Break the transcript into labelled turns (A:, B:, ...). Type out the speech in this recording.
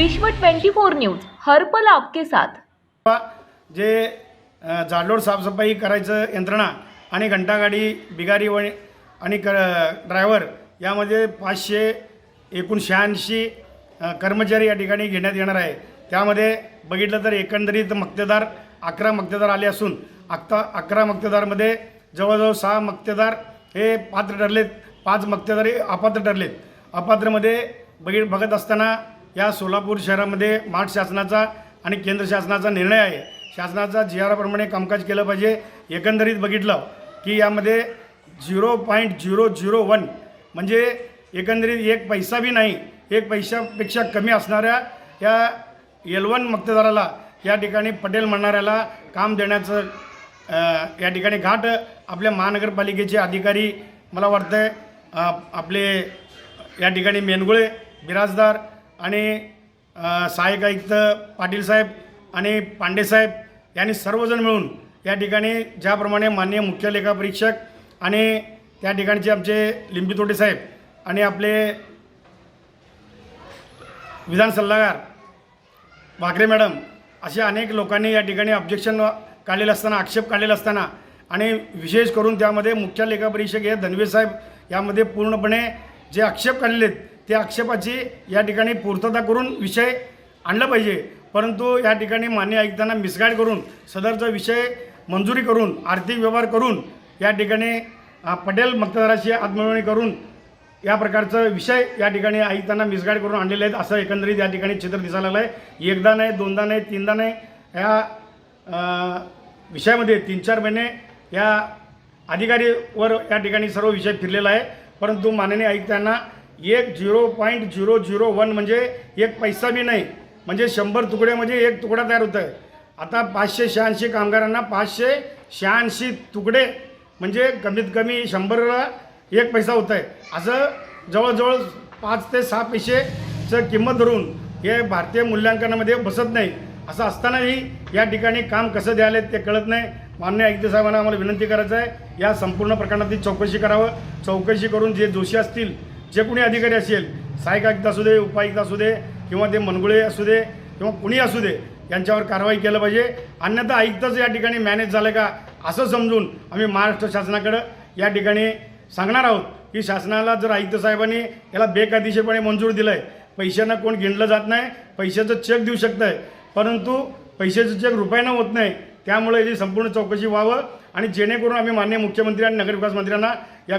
A: विश्व 24 न्यूज हर्पल आपके साथ.
B: जे अ, साफसफाई करायचं यंत्रणा आणि घंटागाडी बिगारी व आणि क ड्रायव्हर यामध्ये पाचशे एकूण शहाऐंशी कर्मचारी या ठिकाणी घेण्यात येणार आहे. त्यामध्ये बघितलं तर एकंदरीत मक्तेदार अकरा मक्तेदार आले असून अकरा अकरा मक्तेदारमध्ये जवळजवळ सहा मक्तेदार हे पात्र ठरलेत पाच मक्तेदार हे अपात्र ठरलेत. अपात्रमध्ये बघित बघत असताना या सोलापूर शहरामध्ये माठ शासनाचा आणि केंद्र शासनाचा निर्णय आहे. शासनाचा जी आरप्रमाणे कामकाज केलं पाहिजे. एकंदरीत बघितलं की यामध्ये zero point zero zero one म्हणजे एकंदरीत एक पैसा बी नाही एक पैशापेक्षा कमी असणाऱ्या या एलवन मक्तेदाराला या ठिकाणी पटेल म्हणणाऱ्याला काम देण्याचं या ठिकाणी घाट आपल्या महानगरपालिकेचे अधिकारी मला वाटतं आहे आपले या ठिकाणी मेनगुळे बिराजदार आणि सहायक सहाय्यक आयुक्त पाटील साहेब आणि पांडे साहेब यांनी सर्वजण मिळून या ठिकाणी ज्याप्रमाणे माननीय मुख्य लेखापरीक्षक आणि त्या ठिकाणचे आमचे लिंबितोटे साहेब आणि आपले विधान सल्लागार वाकरे मॅडम अशा अनेक लोकांनी या ठिकाणी ऑब्जेक्शन काढलेलं असताना आक्षेप काढलेला असताना आणि विशेष करून त्यामध्ये मुख्य लेखापरीक्षक हे धनवे साहेब यामध्ये पूर्णपणे जे आक्षेप काढलेले आहेत त्या आक्षेपाची या ठिकाणी पूर्तता करून विषय आणला पाहिजे. परंतु या ठिकाणी मान्य आयुक्तांना मिसगाईड करून सदरचा विषय मंजुरी करून आर्थिक व्यवहार करून या ठिकाणी पटेल मतदाराची आत्ममिळवणी करून या प्रकारचा विषय या ठिकाणी आयुक्तांना मिसगाईड करून आणलेले आहेत असं एकंदरीत या ठिकाणी चित्र दिसायला आहे एकदा नाही दोनदा नाही तीनदा नाही या विषयामध्ये तीन चार महिने या अधिकारीवर या ठिकाणी सर्व विषय फिरलेला आहे. परंतु माननीय आयुक्तांना एक zero point zero zero one म्हणजे एक पैसा बी नाही. म्हणजे शंभर तुकडे म्हणजे एक तुकडा तयार होत आहे आता पाचशे शहाऐंशी कामगारांना पाचशे शहाऐंशी तुकडे म्हणजे कमीत कमी शंभरला एक पैसा होत आहे असं जवळजवळ पाच ते सहा पैसेचं किंमत धरून हे भारतीय मूल्यांकनामध्ये बसत नाही. असं असतानाही या ठिकाणी काम कसं द्यायला ते कळत नाही. मान्य आयुक्त साहेबांना आम्हाला विनंती करायचं आहे. या संपूर्ण प्रकरणातील चौकशी करावं. चौकशी करून जे दोषी असतील जे कोणी अधिकारी असेल सहाय्यक आयुक्त असू दे उपायुक्त असू दे किंवा ते मनगुळे असू दे किंवा कुणी असू दे यांच्यावर कारवाई केलं पाहिजे. अन्यथा आयुक्तच या ठिकाणी मॅनेज झालं का असं समजून आम्ही महाराष्ट्र शासनाकडं या ठिकाणी सांगणार आहोत की शासनाला जर आयुक्त साहेबांनी याला बेकायदेशीरपणे मंजूर दिलं आहे पैशांना कोण गिणलं जात नाही पैशाचं चेक देऊ शकतं आहे परंतु पैशाचं चेक रुपयानं होत नाही त्यामुळे याची संपूर्ण चौकशी व्हावं आणि जेणेकरून आम्ही मान्य मुख्यमंत्री आणि नगरविकास मंत्र्यांना या